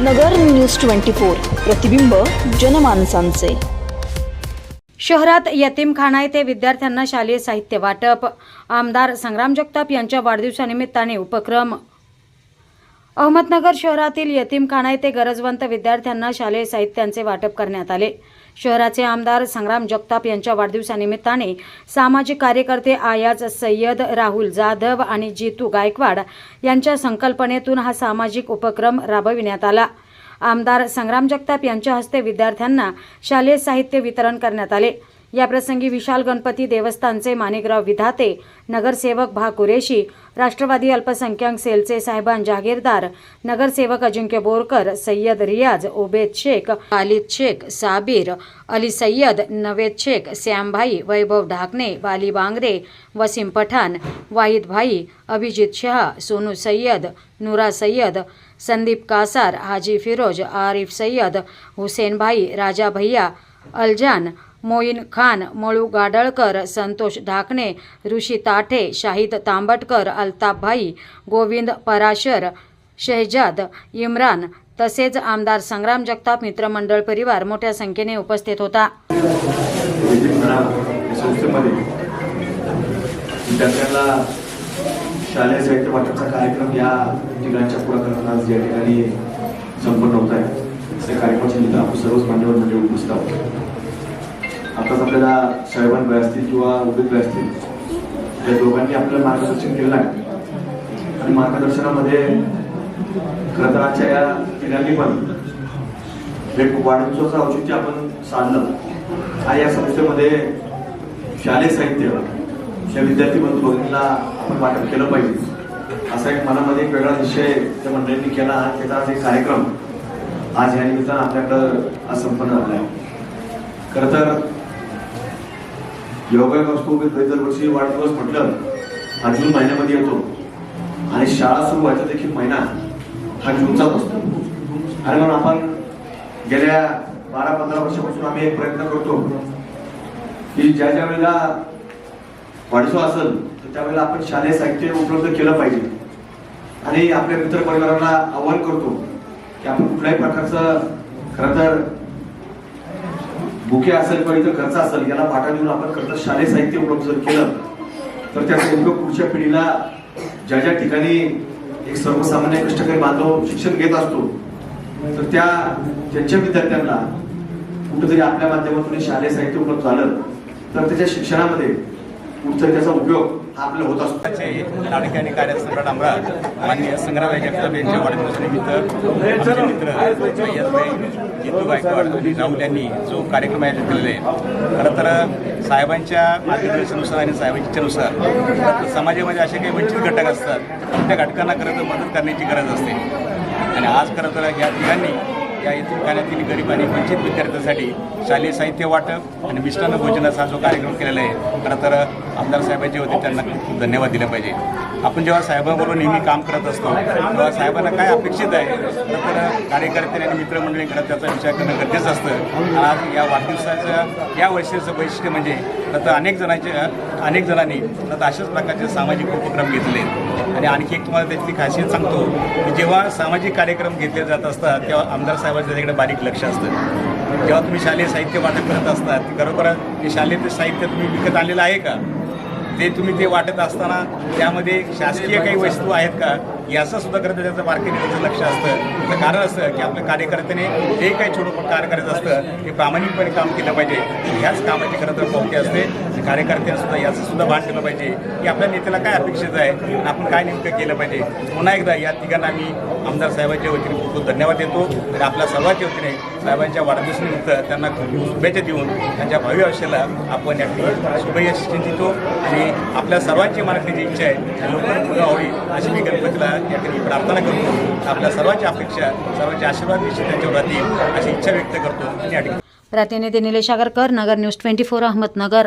नगर news twenty four. प्रतिबिंब जनमानसांचे. शहरात यतीमखाना येथे विद्यार्थ्यांना शालेय साहित्य वाटप. आमदार संग्राम जगताप यांच्या वाढदिवसानिमित्ताने उपक्रम. अहमदनगर शहरातील यतीमखाना येथे गरजवंत विद्यार्थ्यांना शालेय साहित्यांचे वाटप करण्यात आले. शहराचे आमदार संग्राम जगताप यांच्या वाढदिवसानिमित्ताने सामाजिक कार्यकर्ते आयाज सय्यद राहुल जाधव आणि जितू गायकवाड यांच्या संकल्पनेतून हा सामाजिक उपक्रम राबविण्यात आला. आमदार संग्राम जगताप यांच्या हस्ते विद्यार्थ्यांना शालेय साहित्य वितरण करण्यात आले. याप्रसंगी विशाल गणपती देवस्थानचे माणिकराव विधाते नगरसेवक भा. कुरेशी राष्ट्रवादी अल्पसंख्याक सेलचे साहेबान जागीरदार नगरसेवक अजिंक्य बोरकर सय्यद रियाज ओबेद शेख खालिद शेख साबीर अली सय्यद नवेद शेख श्यामभाई वैभव ढाकणे वाली बांगरे वसीम पठाण वाहिद भाई अभिजित शहा सोनू सय्यद नुरा सय्यद संदीप कासार हाजी फिरोज आरिफ सय्यद हुसेन भाई राजा भैया अलजान मोईन खान मळू गाडळकर संतोष ढाकणे ऋषी ताठे शाहिद तांबटकर अल्ताफभाई गोविंद पराशर शहजाद इम्रान तसेच आमदार संग्राम जगताप मित्रमंडळ परिवार मोठ्या संख्येने उपस्थित होता. शालेय साहित्य वाटपचा कार्यक्रम या ठिकाणच्या पुढाकारात आज या ठिकाणी संपन्न होत आहे. त्या कार्यक्रमाच्या निमित्त आपण सर्वच मान्यवर म्हणजे उपस्थित आहोत. आताच आपल्याला साहेबांकडे असतील किंवा उमेदवार असतील त्या दोघांनी आपलं मार्गदर्शन केलं आहे आणि मार्गदर्शनामध्ये खरं तर आजच्या या तिघांनी पण एक वाढदिवसाचं औचित्य आपण साधलं. आणि या संस्थेमध्ये शालेय साहित्य या विद्यार्थी बंधू भगिनीला आपण वाटप केलं पाहिजे. असा एक मनामध्ये एक वेगळा निश्चय त्या मंडळींनी केला आणि त्याचा आज एक कार्यक्रम आज या निमित्तानं आपल्याकडं आज संपन्न झाला आहे. खरं तर योगायोग असतो की दरवर्षी वाढदिवस म्हटलं हा जून महिन्यामध्ये येतो. आणि शाळा सुरू व्हायचा देखील महिना हा जूनचाच असतो आणि म्हणून आपण गेल्या बारा पंधरा वर्षापासून आम्ही एक प्रयत्न करतो की ज्या ज्या वेळेला वाढसो असेल तर त्यावेळेला आपण शालेय साहित्य उपलब्ध केलं पाहिजे. आणि आपल्या मित्र परिवाराला आव्हान करतो की आपण कुठल्याही प्रकारचं खरं तर बुके असेल किंवा इतर खर्च असेल याला वाटा देऊन आपण खरं शालेय साहित्य उपलब्ध जर केलं तर त्याचा उपयोग पुढच्या पिढीला ज्या ज्या ठिकाणी एक सर्वसामान्य कष्टकरी बांधव शिक्षण घेत असतो तर त्या त्यांच्या विद्यार्थ्यांना कुठेतरी आपल्या माध्यमातून शालेय साहित्य उपलब्ध झालं तर त्याच्या शिक्षणामध्ये कुठेतरी त्याचा उपयोग हा आपल्याला होत असतो. लाडके आणि कार्यसम्राट आमदार माननीय संग्रामराव जगताप यांच्या वाढदिवसानिमित्त मित्र जितू गायकवाड आणि राहुल यांनी जो कार्यक्रम आयोजित केलेला आहे. खरं तर साहेबांच्या मार्गदर्शनानुसार आणि साहेबांच्या इच्छेनुसार समाजामध्ये असे काही वंचित घटक असतात त्या घटकांना खरं तर मदत करण्याची गरज असते. आणि आज खरं तर या तिघांनी या यतीमखान्यातील गरीब आणि वंचित विद्यार्थ्यांसाठी शालेय साहित्य वाटप आणि मिष्टान्न भोजनाचा हा जो कार्यक्रम केलेला आहे खरं तर आमदार साहेबांचे होते त्यांना खूप धन्यवाद दिले पाहिजे. आपण जेव्हा साहेबांबरोबर नेहमी काम करत असतो तेव्हा साहेबांना काय अपेक्षित आहे? तर कार्यकर्ते आणि मित्रमंडळींकडे त्याचा विचार करणं गरजेचं असतं. आज या वाढदिवसाचं या वर्षाचं वैशिष्ट्य म्हणजे तर अनेक जणांच्या अनेक जणांनी तर अशाच प्रकारचे सामाजिक उपक्रम घेतले. आणि आणखी एक तुम्हाला त्याची खासियत सांगतो की जेव्हा सामाजिक कार्यक्रम घेतले जात असतात तेव्हा आमदार साहेब साहेबांचं त्याच्याकडे बारीक लक्ष असतं. जेव्हा तुम्ही शालेय साहित्य वाटप करत असतात खरोखर ते शालेय साहित्य तुम्ही विकत आणलेलं आहे का? ते तुम्ही ते वाटत असताना त्यामध्ये शासकीय काही वस्तू आहेत का? याचं सुद्धा खरं तर त्याचं मार्केटिंगचं लक्ष असतं. त्याचं कारण असतं की आपल्या कार्यकर्त्याने जे काही छोटं कार्य करायचं असतं ते प्रामाणिकपणे काम केलं पाहिजे. ह्याच कामाची खरं तर पावती असते. कार्यकर्त्यांसुद्धा याचं सुद्धा भान केलं पाहिजे की आपल्या नेत्याला काय अपेक्षित आहे? आपण काय नेमकं केलं पाहिजे? पुन्हा एकदा या तिघांना आम्ही आमदार साहेबांच्या वतीने खूप खूप धन्यवाद देतो. आणि आपल्या सर्वांच्या वतीने साहेबांच्या वाढदिवसानिमित्त त्यांना खूप शुभेच्छा देऊन त्यांच्या भावी आयुष्याला आपण या ठिकाणी शुभेच्छा चिंतितो. आणि आपल्या सर्वांची मनातली जी इच्छा आहे लवकर पूर्ण व्हावी अशी मी गणपतीला या ठिकाणी प्रार्थना करतो. आपल्या सर्वांची अपेक्षा सर्वांचे आशीर्वाद निश्चित त्यांच्यावर राहतील अशी इच्छा व्यक्त करतो. या ठिकाणी प्रतिनिधी Nilesh Agarkar Nagar News twenty four Ahmednagar.